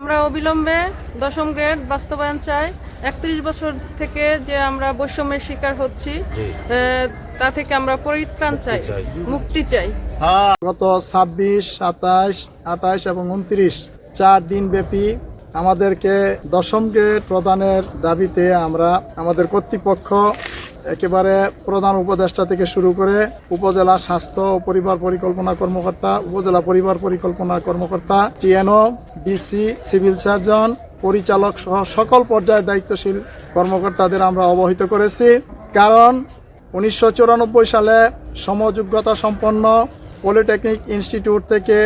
আমরা অবিলম্বে দশম গ্রেড বাস্তবায়ন চাই। একত্রিশ বছর থেকে যে আমরা বৈষম্যের শিকার হচ্ছি তা থেকে আমরা পরিত্রাণ চাই। মুক্তি চাই। গত ছাব্বিশ সাতাশ আঠাশ এবং উনত্রিশ চার দিন ব্যাপী আমাদেরকে দশম গ্রেড প্রদানের দাবিতে আমরা আমাদের কর্তৃপক্ষ একেবারে প্রধান উপদেষ্টা থেকে শুরু করে উপজেলা স্বাস্থ্য পরিবার পরিকল্পনা কর্মকর্তা, উপজেলা পরিবার পরিকল্পনা কর্মকর্তা, টিএনও, ডিসি, সিভিল সার্জন, পরিচালক সহ সকল পর্যায়ের দায়িত্বশীল কর্মকর্তাদের আমরা অবহিত করেছি। কারণ উনিশশো চুরানব্বই সালে সমযোগ্যতা সম্পন্ন পলিটেকনিক ইনস্টিটিউট থেকে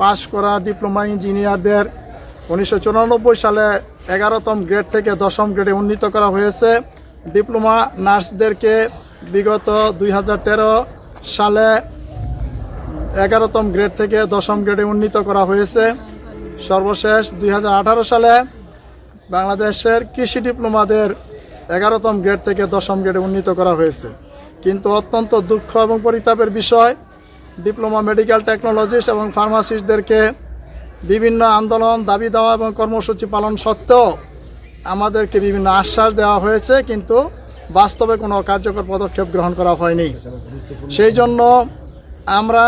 পাশ করা ডিপ্লোমা ইঞ্জিনিয়ারদের উনিশশো চুরানব্বই সালে এগারোতম গ্রেড থেকে দশম গ্রেডে উন্নীত করা হয়েছে। ডিপ্লোমা নার্সদেরকে বিগত দুই হাজার তেরো সালে এগারোতম গ্রেড থেকে দশম গ্রেডে উন্নীত করা হয়েছে। সর্বশেষ দুই হাজার আঠারো সালে বাংলাদেশের কৃষি ডিপ্লোমাদের এগারোতম গ্রেড থেকে দশম গ্রেডে উন্নীত করা হয়েছে। কিন্তু অত্যন্ত দুঃখ এবং পরিতাপের বিষয়, ডিপ্লোমা মেডিকেল টেকনোলজিস্ট এবং ফার্মাসিস্টদেরকে বিভিন্ন আন্দোলন, দাবি দেওয়া এবং কর্মসূচি পালন সত্ত্বেও আমাদেরকে বিভিন্ন আশ্বাস দেওয়া হয়েছে, কিন্তু বাস্তবে কোনো কার্যকর পদক্ষেপ গ্রহণ করা হয়নি। সেই জন্য আমরা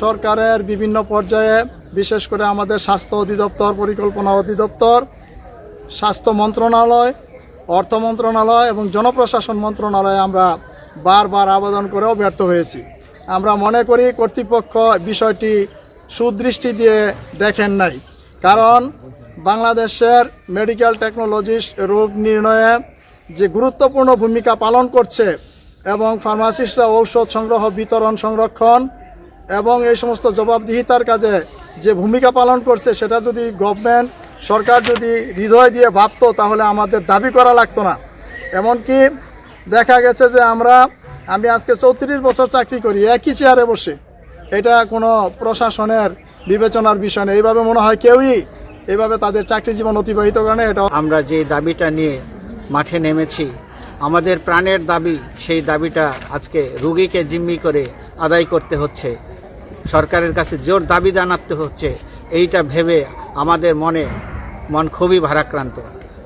সরকারের বিভিন্ন পর্যায়ে, বিশেষ করে আমাদের স্বাস্থ্য অধিদপ্তর, পরিকল্পনা অধিদপ্তর, স্বাস্থ্য মন্ত্রণালয়, অর্থ মন্ত্রণালয় এবং জনপ্রশাসন মন্ত্রণালয়ে আমরা বারবার আবেদন করেও ব্যর্থ হয়েছি। আমরা মনে করি কর্তৃপক্ষ বিষয়টি সুদৃষ্টি দিয়ে দেখেন নাই। কারণ বাংলাদেশের মেডিকেল টেকনোলজিস্ট রোগ নির্ণয়ে যে গুরুত্বপূর্ণ ভূমিকা পালন করছে এবং ফার্মাসিস্টরা ঔষধ সংগ্রহ, বিতরণ, সংরক্ষণ এবং এই সমস্ত জবাবদিহিতার কাজে যে ভূমিকা পালন করছে, সেটা যদি গভর্নমেন্ট সরকার যদি হৃদয় দিয়ে ভাবতো, তাহলে আমাদের দাবি করা লাগতো না। এমনকি দেখা গেছে যে আমরা, আমি আজকে চৌত্রিশ বছর চাকরি করি, একই চেয়ারে বসে। এটা কোনো প্রশাসনের বিবেচনার বিষয় নেই এইভাবে মনে হয় কেউই এইভাবে তাদের চাকরি জীবন অতিবাহিত করে এটা আমরা যে দাবিটা নিয়ে মাঠে নেমেছি, আমাদের প্রাণের দাবি, সেই দাবিটা আজকে রুগীকে জিম্মি করে আদায় করতে হচ্ছে। সরকারের কাছে জোর দাবি জানাতে হচ্ছে, এইটা ভেবে আমাদের মনে, মন খুবই ভারাক্রান্ত।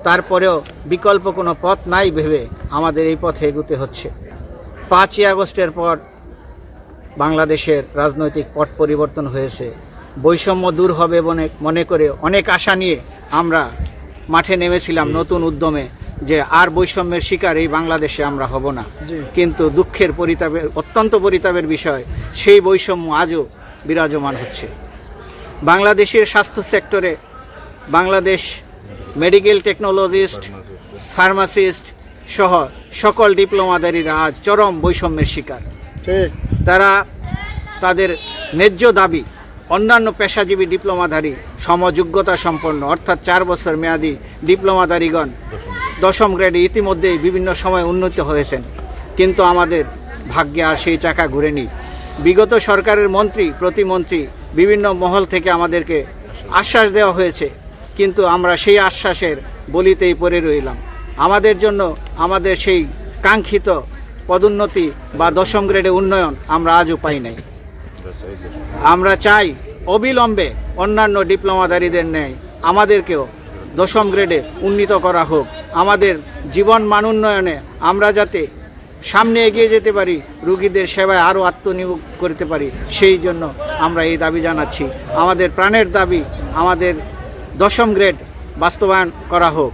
তারপরেও বিকল্প কোনো পথ নাই ভেবে আমাদের এই পথে এগুতে হচ্ছে। পাঁচই আগস্টের পর বাংলাদেশের রাজনৈতিক পট পরিবর্তন হয়েছে। বৈষম্য দূর হবে মনে মনে করে অনেক আশা নিয়ে আমরা মাঠে নেমেছিলাম নতুন উদ্যমে যে আর বৈষম্যের শিকার এই বাংলাদেশে আমরা হব না। কিন্তু দুঃখের পরিতাপের অত্যন্ত পরিতাপের বিষয় সেই বৈষম্য আজও বিরাজমান হচ্ছে। বাংলাদেশের স্বাস্থ্য সেক্টরে বাংলাদেশ মেডিকেল টেকনোলজিস্ট ফার্মাসিস্ট সহ সকল ডিপ্লোমাদারীরা আজ চরম বৈষম্যের শিকার। ঠিক। তারা তাদের ন্যায্য দাবি অন্যান্য পেশাজীবী ডিপ্লোমাধারী সমযোগ্যতা সম্পন্ন, অর্থাৎ চার বছর মেয়াদী ডিপ্লোমাধারীগণ দশম গ্রেডে ইতিমধ্যেই বিভিন্ন সময় উন্নত হয়েছেন। কিন্তু আমাদের ভাগ্যে আর সেই চাকা ঘুরেনি বিগত সরকারের মন্ত্রী, প্রতিমন্ত্রী বিভিন্ন মহল থেকে আমাদেরকে আশ্বাস দেওয়া হয়েছে। কিন্তু আমরা সেই আশ্বাসের বলিতেই পড়ে রইলাম। আমাদের জন্য আমাদের সেই কাঙ্ক্ষিত পদোন্নতি বা দশম গ্রেডে উন্নয়ন আমরা আজও পাই নাই। আমরা চাই অবিলম্বে অন্যান্য ডিপ্লোমাধারীদের ন্যায় আমাদেরকেও দশম গ্রেডে উন্নীত করা হোক। আমাদের জীবন মান উন্নয়নে আমরা যাতে সামনে এগিয়ে যেতে পারি, রুগীদের সেবায় আরও আত্মনিয়োগ করতে পারি, সেই জন্য আমরা এই দাবি জানাচ্ছি। আমাদের প্রাণের দাবি আমাদের দশম গ্রেড বাস্তবায়ন করা হোক।